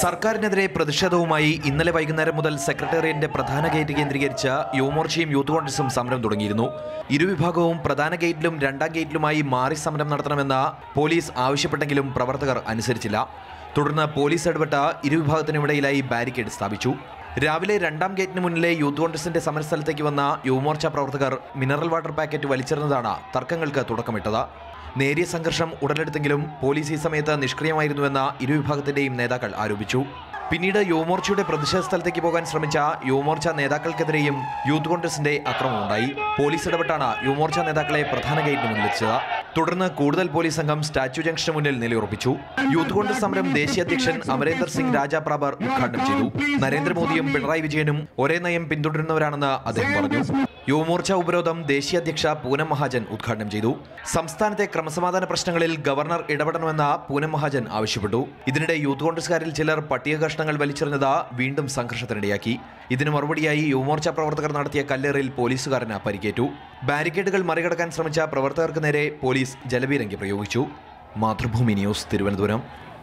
സർക്കാരിനെതിരെ പ്രതിഷേധവുമായി ഇന്നലെ വൈകുന്നേരം മുതൽ സെക്രട്ടേറിയറ്റിന്റെ പ്രധാന ഗേറ്റ് കേന്ദ്രീകരിച്ച യുവമോർച്ചയും യൂത്ത് കോൺഗ്രസും സമരം തുടങ്ങിയിരുന്നു. ഇരുവിഭാഗവും പ്രധാന ഗേറ്റിലും രണ്ടാം ഗേറ്റിലുമായി മാറി സമരം നടത്തണമെന്ന് പോലീസ് ആവശ്യപ്പെട്ടെങ്കിലും പ്രവർത്തകർ അനുസരിച്ചില്ല. തുടർന്ന് പോലീസ് ഇടപെട്ട ഇരുവിഭാഗത്തിനുമിടയിലായി ബാരിക്കേഡ് സ്ഥാപിച്ചു. രാവിലെ രണ്ടാം ഗേറ്റിന് മുന്നിലെ യൂത്ത് കോൺഗ്രസിന്റെ സമരസ്ഥലത്തേക്ക് വന്ന യുവമോർച്ച പ്രവർത്തകർ മിനറൽ വാട്ടർ പാക്കറ്റ് വലിച്ചെറിഞ്ഞതാണ് തർക്കങ്ങൾക്ക് തുടക്കമിട്ടത്. നേരിയ സംഘർഷം ഉടലെടുത്തെങ്കിലും പോലീസ് ഈ സമയത്ത് നിഷ്ക്രിയമായിരുന്നുവെന്ന ഇരുവിഭാഗത്തിന്റെയും നേതാക്കൾ ആരോപിച്ചു. പിന്നീട് യുവമോർച്ചയുടെ പ്രതിഷേധ സ്ഥലത്തേക്ക് പോകാൻ ശ്രമിച്ച യുവമോർച്ച നേതാക്കൾക്കെതിരെയും യൂത്ത് കോൺഗ്രസിന്റെ അക്രമമുണ്ടായി. പോലീസ് ഇടപെട്ടാണ് യുവമോർച്ച നേതാക്കളെ പ്രധാന ഗേറ്റിന് മുന്നിലെത്തിച്ചത്. തുടർന്ന് കൂടുതൽ പോലീസ് സംഘം സ്റ്റാച്യു ജംഗ്ഷന് മുന്നിൽ നിലയുറപ്പിച്ചു. യൂത്ത് കോൺഗ്രസ് സമരം ദേശീയ അധ്യക്ഷൻ അമരേന്ദർ സിംഗ് രാജാപ്രാബർ ഉദ്ഘാടനം ചെയ്തു. നരേന്ദ്രമോദിയും പിണറായി വിജയനും ഒരേ നയം പിന്തുടരുന്നവരാണെന്ന് അദ്ദേഹം പറഞ്ഞു. യുവമോർച്ച ഉപരോധം ദേശീയ അധ്യക്ഷ പൂനം മഹാജൻ ഉദ്ഘാടനം ചെയ്തു. സംസ്ഥാനത്തെ ക്രമസമാധാന പ്രശ്നങ്ങളിൽ ഗവർണർ ഇടപെടണമെന്ന് പൂനം മഹാജൻ ആവശ്യപ്പെട്ടു. ഇതിനിടെ യൂത്ത് കോൺഗ്രസുകാരിൽ ചിലർ പട്ടിക കഷ്ണങ്ങൾ വലിച്ചെറിഞ്ഞത് വീണ്ടും സംഘർഷത്തിനിടയാക്കി. ഇതിന് മറുപടിയായി യുവമോർച്ച പ്രവർത്തകർ നടത്തിയ കല്ലേറിൽ പോലീസുകാരന് പരിക്കേറ്റു. ബാരിക്കേഡുകൾ മറികടക്കാൻ ശ്രമിച്ച പ്രവർത്തകർക്ക് നേരെ പോലീസ് ജലപീരങ്കി പ്രയോഗിച്ചു. മാതൃഭൂമി ന്യൂസ് തിരുവനന്തപുരം.